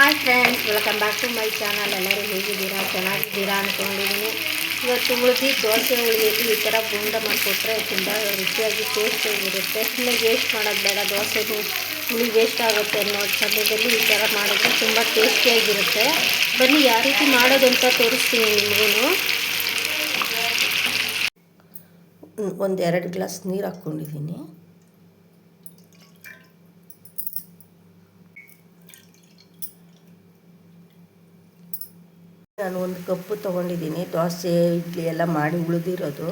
Hi friends welcome back to my channel ಎಲ್ಲರೂ ಹೇಗಿದ್ದೀರಾ? ಚೆನ್ನಾಗಿದ್ದೀರಾ ಅಂದ್ಕೊಂಡಿದ್ದೀನಿ ಇವತ್ತು ಉಳಿದು ದೋಸೆ ಉಳಿಯಲ್ಲಿ ಈ ಥರ ಬೂಂದ ಮಾಡಿಕೊಟ್ರೆ ತುಂಬ ರುಚಿಯಾಗಿ ಟೇಸ್ಟಿಯಾಗಿರುತ್ತೆ ಸುಮ್ಮನೆ ವೇಸ್ಟ್ ಮಾಡೋದು ಬೇಡ, ದೋಸೆದು ಹುಳಿ ವೇಸ್ಟ್ ಆಗುತ್ತೆ ಅನ್ನೋ ಸಮಯದಲ್ಲಿ ಈ ಥರ ಮಾಡಿದ್ರೆ ತುಂಬ ಟೇಸ್ಟಿಯಾಗಿರುತ್ತೆ ಬನ್ನಿ, ಯಾವ ರೀತಿ ಮಾಡೋದು ಅಂತ ತೋರಿಸ್ತೀನಿ ನಿಮಗೂ ಒಂದು ಎರಡು ಗ್ಲಾಸ್ ನೀರು ಹಾಕ್ಕೊಂಡಿದ್ದೀನಿ. ನಾನು ಒಂದು ಕಪ್ಪು ತೊಗೊಂಡಿದ್ದೀನಿ, ದೋಸೆ, ಇಡ್ಲಿ ಎಲ್ಲ ಮಾಡಿ ಉಳಿದಿರೋದು.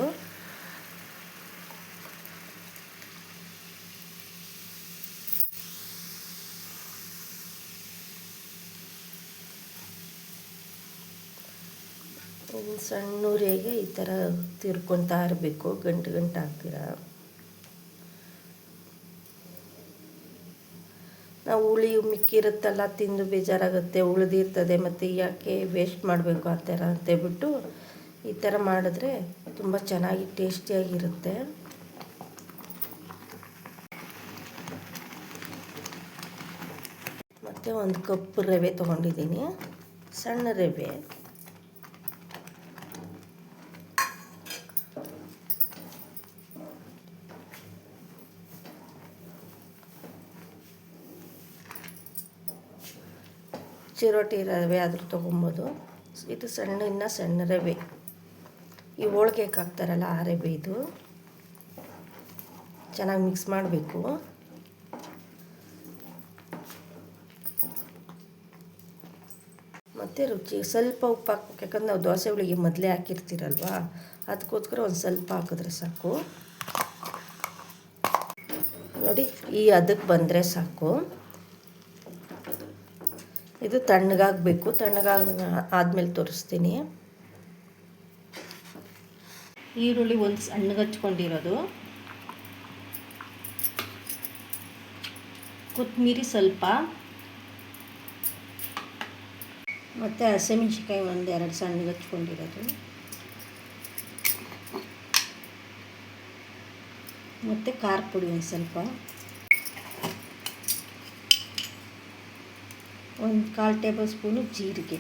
ಸಣ್ಣ ಉರಿಯಾಗೆ ಈ ಥರ ತಿರ್ಕೊತಾ ಇರಬೇಕು, ಗಂಟು ಗಂಟು ಹಾಕ್ತೀರ ನಾವು ಹುಳಿ ಮಿಕ್ಕಿರುತ್ತಲ್ಲ, ತಿಂದು ಬೇಜಾರಾಗುತ್ತೆ, ಉಳಿದಿರ್ತದೆ, ಮತ್ತು ಯಾಕೆ ವೇಸ್ಟ್ ಮಾಡಬೇಕು ಆ ಥರ ಅಂತೇಳ್ಬಿಟ್ಟು ಈ ಥರ ಮಾಡಿದ್ರೆ ತುಂಬ ಚೆನ್ನಾಗಿ ಟೇಸ್ಟಿಯಾಗಿರುತ್ತೆ. ಮತ್ತು ಒಂದು ಕಪ್ ರವೆ ತೊಗೊಂಡಿದ್ದೀನಿ, ಸಣ್ಣ ರವೆ. ಚಿರೋಟಿ ರವೆ ಆದರೂ ತೊಗೊಬೋದು. ಇದು ಸಣ್ಣ, ಇನ್ನು ಸಣ್ಣ ರವೆ. ಈ ಹೋಳ್ಗೆಗೆ ಹಾಕ್ತಾರಲ್ಲ ಆ ರವೆ ಇದು. ಚೆನ್ನಾಗಿ ಮಿಕ್ಸ್ ಮಾಡಬೇಕು. ಮತ್ತು ರುಚಿ, ಸ್ವಲ್ಪ ಉಪ್ಪು ಹಾಕ್ಬೇಕು. ಯಾಕಂದ್ರೆ ನಾವು ದೋಸೆ ಹುಳಿಗೆ ಮೊದಲೇ ಹಾಕಿರ್ತೀರಲ್ವಾ? ಅದಕ್ಕೋಸ್ಕರ ಒಂದು ಸ್ವಲ್ಪ ಹಾಕಿದ್ರೆ ಸಾಕು. ನೋಡಿ, ಈ ಅದಕ್ಕೆ ಬಂದರೆ ಸಾಕು. ಇದು ತಣ್ಣಗಾಗಬೇಕು. ತಣ್ಣಗಾಗ ಆದಮೇಲೆ ತೋರಿಸ್ತೀನಿ. ಈರುಳ್ಳಿ ಒಂದು ಸಣ್ಣಗೆ ಹಚ್ಕೊಂಡಿರೋದು. ಕೊತ್ತಂಬರಿ ಸ್ವಲ್ಪ. ಮತ್ತು ಹಸಿಮೆಣ್ಸಿಕಾಯಿ ಒಂದು ಎರಡು ಸಣ್ಣಗೆ ಹಚ್ಕೊಂಡಿರೋದು. ಮತ್ತು ಖಾರ ಪುಡಿ ಒಂದು ಸ್ವಲ್ಪ. ಒಂದು ಕಾಲು ಟೇಬಲ್ ಸ್ಪೂನು ಜೀರಿಗೆ.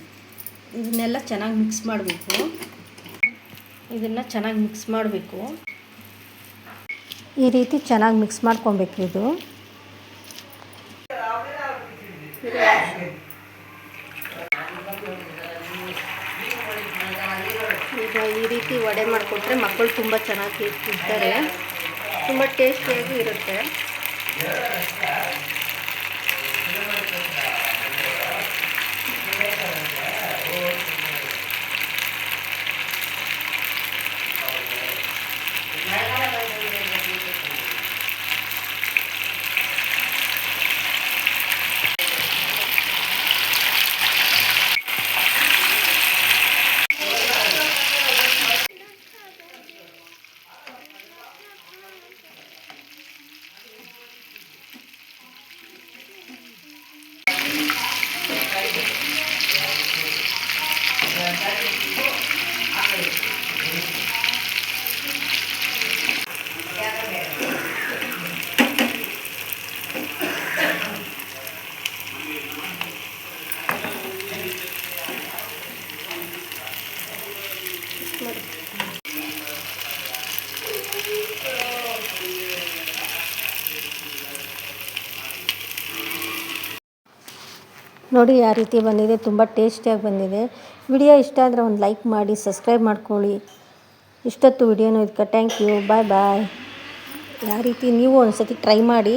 ಇದನ್ನೆಲ್ಲ ಚೆನ್ನಾಗಿ ಮಿಕ್ಸ್ ಮಾಡಬೇಕು. ಇದನ್ನು ಚೆನ್ನಾಗಿ ಮಿಕ್ಸ್ ಮಾಡಬೇಕು. ಈ ರೀತಿ ಚೆನ್ನಾಗಿ ಮಿಕ್ಸ್ ಮಾಡ್ಕೊಬೇಕು ಇದು. ಈಗ ಈ ರೀತಿ ವಡೆ ಮಾಡಿಕೊಟ್ರೆ ಮಕ್ಕಳು ತುಂಬ ಚೆನ್ನಾಗಿ ತಿಂತಾರೆ. ತುಂಬ ಟೇಸ್ಟಿಯಾಗಿ ಇರುತ್ತೆ. ನೋಡಿ. ಯಾವ ರೀತಿ ಬಂದಿದೆ. ತುಂಬ ಟೇಸ್ಟಿಯಾಗಿ ಬಂದಿದೆ. ವಿಡಿಯೋ ಇಷ್ಟ ಆದರೆ ಒಂದು ಲೈಕ್ ಮಾಡಿ, ಸಬ್ಸ್ಕ್ರೈಬ್ ಮಾಡ್ಕೊಳ್ಳಿ. ಇಷ್ಟೊತ್ತು ವಿಡಿಯೋನೂ ಇದಕ್ಕೆ. Thank you. Bye bye. ಯಾವ ರೀತಿ ನೀವು ಒಂದು ಸತಿ ಟ್ರೈ ಮಾಡಿ.